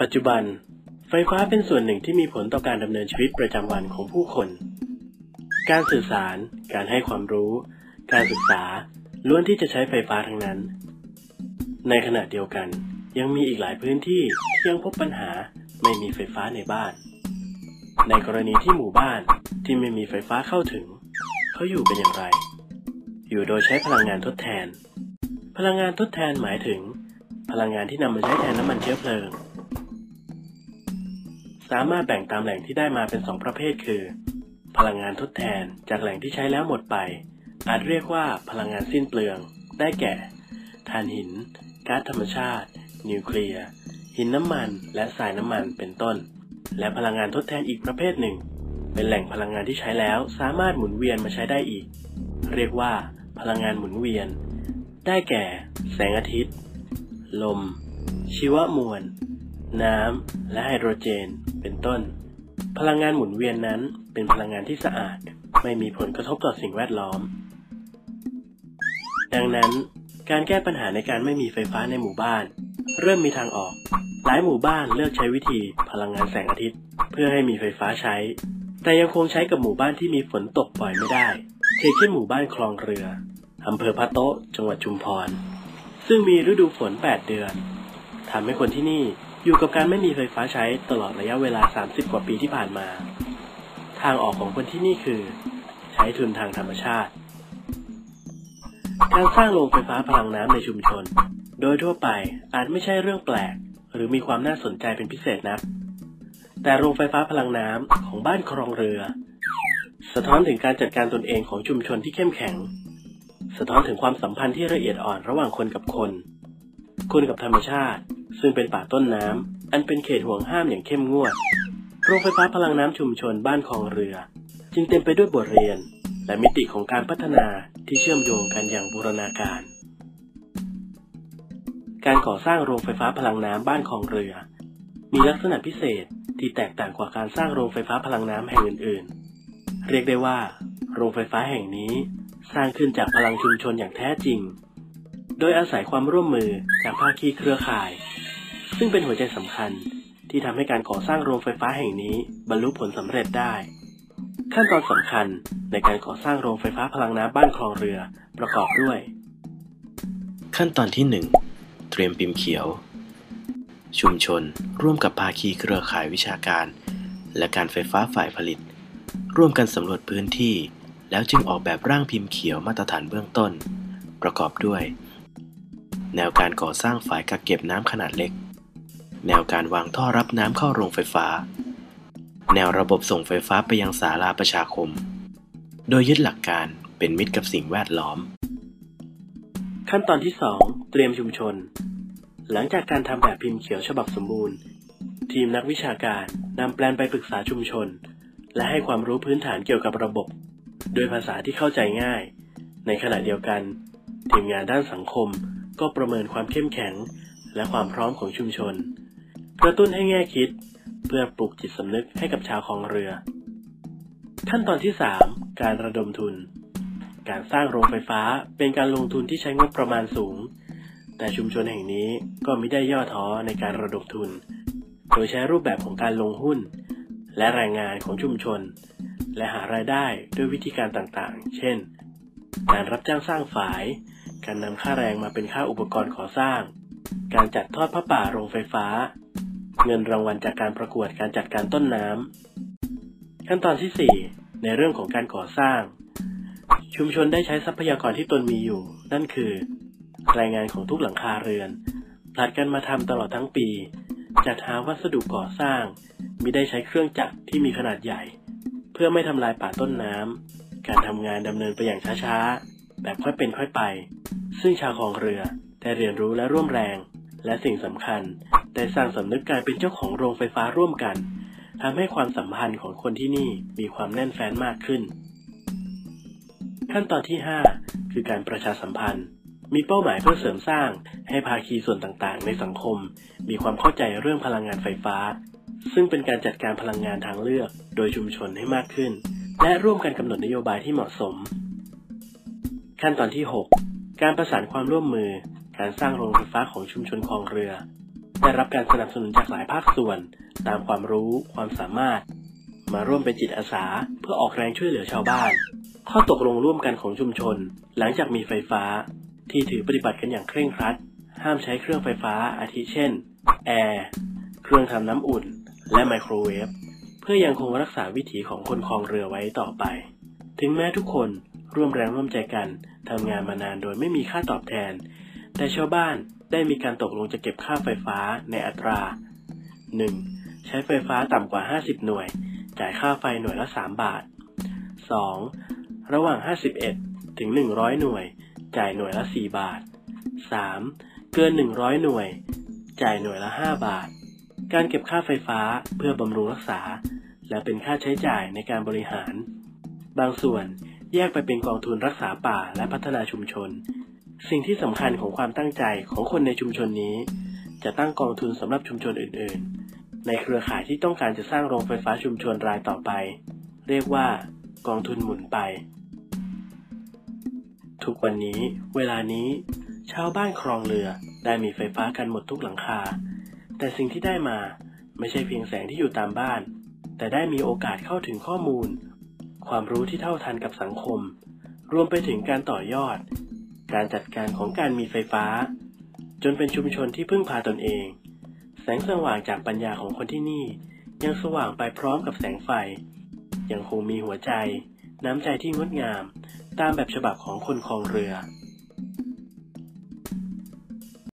ปัจจุบัน ไฟฟ้าเป็นส่วนหนึ่งที่มีผลต่อการดำเนินชีวิตประจำวันของผู้คน การสื่อสาร การให้ความรู้ การศึกษา ล้วนที่จะใช้ไฟฟ้าทั้งนั้น ในขณะเดียวกัน ยังมีอีกหลายพื้นที่ที่ยังพบปัญหาไม่มีไฟฟ้าในบ้าน ในกรณีที่หมู่บ้านที่ไม่มีไฟฟ้าเข้าถึง เขาอยู่กันอย่างไร อยู่โดยใช้พลังงานทดแทน พลังงานทดแทนหมายถึง พลังงานที่นำมาใช้แทนน้ำมันเชื้อเพลิง สามารถแบ่งตามแหล่งที่ได้มาเป็นสองประเภท คือ พลังงานทดแทนจากแหล่งที่ใช้แล้วหมดไป อาจเรียกว่าพลังงานสิ้นเปลือง ได้แก่ถ่านหินก๊าซธรรมชาติ นิวเคลียร์ หินน้ำมัน และทรายน้ำมันเป็นต้น และพลังงานทดแทนอีกประเภทหนึ่ง เป็นแหล่งพลังงานที่ใช้แล้วสามารถหมุนเวียนมาใช้ได้อีก เรียกว่า พลังงานหมุนเวียน ได้แก่ แสงอาทิตย์ ลม ชีวมวล น้ำ และไฮโดรเจน เป็นต้น พลังงานหมุนเวียนนั้นเป็นพลังงานที่สะอาด ไม่มีผลกระทบต่อสิ่งแวดล้อม ดังนั้น การแก้ปัญหาในการไม่มีไฟฟ้าในหมู่บ้าน เริ่มมีทางออก หลายหมู่บ้านเลือกใช้วิธีพลังงานแสงอาทิตย์ เพื่อให้มีไฟฟ้าใช้ แต่ยังคงใช้กับหมู่บ้านที่มีฝนตกบ่อยไม่ได้เช่นเช่นหมู่บ้านคลองเรืออำเภอพะโต๊ะจังหวัดชุมพร ซึ่งมีฤดูฝน 8 เดือนทำให้คนที่นี่ อยู่กับการไม่มีไฟฟ้าใช้ตลอดระยะเวลา 30 กว่าปีที่ผ่านมา ทางออกของคนที่นี่คือ ใช้ทุนทางธรรมชาติ การสร้างโรงไฟฟ้าพลังน้ำในชุมชน โดยทั่วไปอาจไม่ใช่เรื่องแปลก หรือมีความน่าสนใจเป็นพิเศษนักแต่โรงไฟฟ้าพลังน้ำของบ้านคลองเรือ สะท้อนถึงการจัดการตนเองของชุมชนที่เข้มแข็ง สะท้อนถึงความสัมพันธ์ที่ละเอียดอ่อนระหว่างคนกับคน คนกับธรรมชาติ ซึ่งเป็นป่าต้นน้ำ อันเป็นเขตห่วงห้ามอย่างเข้มงวด โรงไฟฟ้าพลังน้ำชุมชนบ้านคลองเรือ จึงเต็มไปด้วยบทเรียน และมิติของการพัฒนาที่เชื่อมโยงกันอย่างบูรณาการ การก่อสร้างโรงไฟฟ้าพลังน้ำบ้านคลองเรือ มีลักษณะพิเศษที่แตกต่างกว่าการสร้างโรงไฟฟ้าพลังน้ำแห่งอื่น ๆ เรียกได้ว่า โรงไฟฟ้าแห่งนี้สร้างขึ้นจากพลังชุมชนอย่างแท้จริง โดยอาศัยความร่วมมือจากภาคีเครือข่าย ซึ่งเป็นหัวใจสำคัญที่ทำให้การก่อสร้างโรงไฟฟ้าแห่งนี้บรรลุผลสำเร็จได้ ขั้นตอนสำคัญในการก่อสร้างโรงไฟฟ้าพลังน้ำบ้านคลองเรือประกอบด้วย ขั้นตอนที่ 1 เตรียมพิมพ์เขียว ชุมชน ร่วมกับภาคีเครือข่ายวิชาการ และการไฟฟ้าฝ่ายผลิต ร่วมกันสำรวจพื้นที่ แล้วจึงออกแบบร่างพิมพ์เขียวมาตรฐานเบื้องต้น ประกอบด้วย แนวการก่อสร้างฝ่ายกักเก็บน้ำขนาดเล็ก แนวการวางท่อรับน้ำเข้าโรงไฟฟ้า แนวระบบส่งไฟฟ้าไปยังศาลาประชาคม โดยยึดหลักการเป็นมิตรกับสิ่งแวดล้อม ขั้นตอนที่ 2 เตรียมชุมชน หลังจากการทำแบบพิมพ์เขียวฉบับสมบูรณ์ ทีมนักวิชาการนำแปลนไปปรึกษาชุมชน และให้ความรู้พื้นฐานเกี่ยวกับระบบ โดยภาษาที่เข้าใจง่าย ในขณะเดียวกัน ทีมงานด้านสังคมก็ประเมินความเข้มแข็ง และความพร้อมของชุมชน กระตุ้นให้แง่คิด เพื่อปลุกจิตสำนึกให้กับชาวคลองเรือ ขั้นตอนที่ 3 การระดมทุน การสร้างโรงไฟฟ้าเป็นการลงทุนที่ใช้งบประมาณสูง แต่ชุมชนแห่งนี้ก็ไม่ได้ย่อท้อในการระดมทุน โดยใช้รูปแบบของการลงหุ้น และแรงงานของชุมชน และหารายได้ด้วยวิธีการต่างๆ เช่น การรับจ้างสร้างฝาย การนำค่าแรงมาเป็นค่าอุปกรณ์ก่อสร้างการจัดทอดพระป่าโรงไฟฟ้า เงินรางวัลจากการประกวดการจัดการต้นน้ำ ขั้นตอนที่ 4 ในเรื่องของการก่อสร้าง ชุมชนได้ใช้ทรัพยากรที่ตนมีอยู่ นั่นคือแรงงานของทุกหลังคาเรือน ผลัดกันมาทำตลอดทั้งปี จัดหาวัสดุก่อสร้างมิได้ใช้เครื่องจักรที่มีขนาดใหญ่ เพื่อไม่ทำลายป่าต้นน้ำการทำงานดำเนินไปอย่างช้าๆ แบบค่อยเป็นค่อยไป ซึ่งชาวคลองเรือได้เรียนรู้และร่วมแรง และสิ่งสำคัญ ได้สร้างสำนึกการเป็นเจ้าของโรงไฟฟ้าร่วมกันทำให้ความสัมพันธ์ของคนที่นี่มีความแน่นแฟ้นมากขึ้น ขั้นตอนที่ 5 คือการประชาสัมพันธ์ มีเป้าหมายเพื่อเสริมสร้าง ให้ภาคีส่วนต่างๆ ในสังคม มีความเข้าใจเรื่องพลังงานไฟฟ้า ซึ่งเป็นการจัดการพลังงานทางเลือก โดยชุมชนให้มากขึ้น และร่วมกันกำหนดนโยบายที่เหมาะสม ขั้นตอนที่ 6 การประสานความร่วมมือ การสร้างโรงไฟฟ้าของชุมชนคลองเรือ ได้รับการสนับสนุนจากหลายภาคส่วน ตามความรู้ความสามารถ มาร่วมเป็นจิตอาสา เพื่อออกแรงช่วยเหลือชาวบ้านข้อตกลงร่วมกันของชุมชน หลังจากมีไฟฟ้า ที่ถือปฏิบัติกันอย่างเคร่งครัด ห้ามใช้เครื่องไฟฟ้าอาทิเช่น แอร์เครื่องทำน้ำอุ่น และไมโครเวฟเพื่อยังคงรักษาวิถีของคนคลองเรือไว้ต่อไป ถึงแม้ทุกคนร่วมแรงร่วมใจกันทำงานมานานโดยไม่มีค่าตอบแทน แต่ชาวบ้าน ได้มีการตกลงจะเก็บค่าไฟฟ้าในอัตรา 1. ใช้ไฟฟ้าต่ำกว่า 50 หน่วย จ่ายค่าไฟหน่วยละ 3 บาท 2. ระหว่าง 51 ถึง 100 หน่วย จ่ายหน่วยละ 4 บาท 3. เกิน 100 หน่วย จ่ายหน่วยละ 5 บาท การเก็บค่าไฟฟ้าเพื่อบำรุงรักษา และเป็นค่าใช้จ่ายในการบริหาร บางส่วนแยกไปเป็นกองทุนรักษาป่าและพัฒนาชุมชน สิ่งที่สำคัญของความตั้งใจของคนในชุมชนนี้ จะตั้งกองทุนสำหรับชุมชนอื่น ๆ ในเครือข่ายที่ต้องการจะสร้างโรงไฟฟ้าชุมชนรายต่อไป เรียกว่ากองทุนหมุนไป ทุกวันนี้ เวลานี้ชาวบ้านครองเรือได้มีไฟฟ้ากันหมดทุกหลังคา แต่สิ่งที่ได้มาไม่ใช่เพียงแสงที่อยู่ตามบ้าน แต่ได้มีโอกาสเข้าถึงข้อมูล ความรู้ที่เท่าทันกับสังคม รวมไปถึงการต่อยอด การจัดการของการมีไฟฟ้า จนเป็นชุมชนที่พึ่งพาตนเอง แสงสว่างจากปัญญาของคนที่นี่ ยังสว่างไปพร้อมกับแสงไฟ ยังคงมีหัวใจ น้ำใจที่งดงาม ตามแบบฉบับของคนคลองเรือ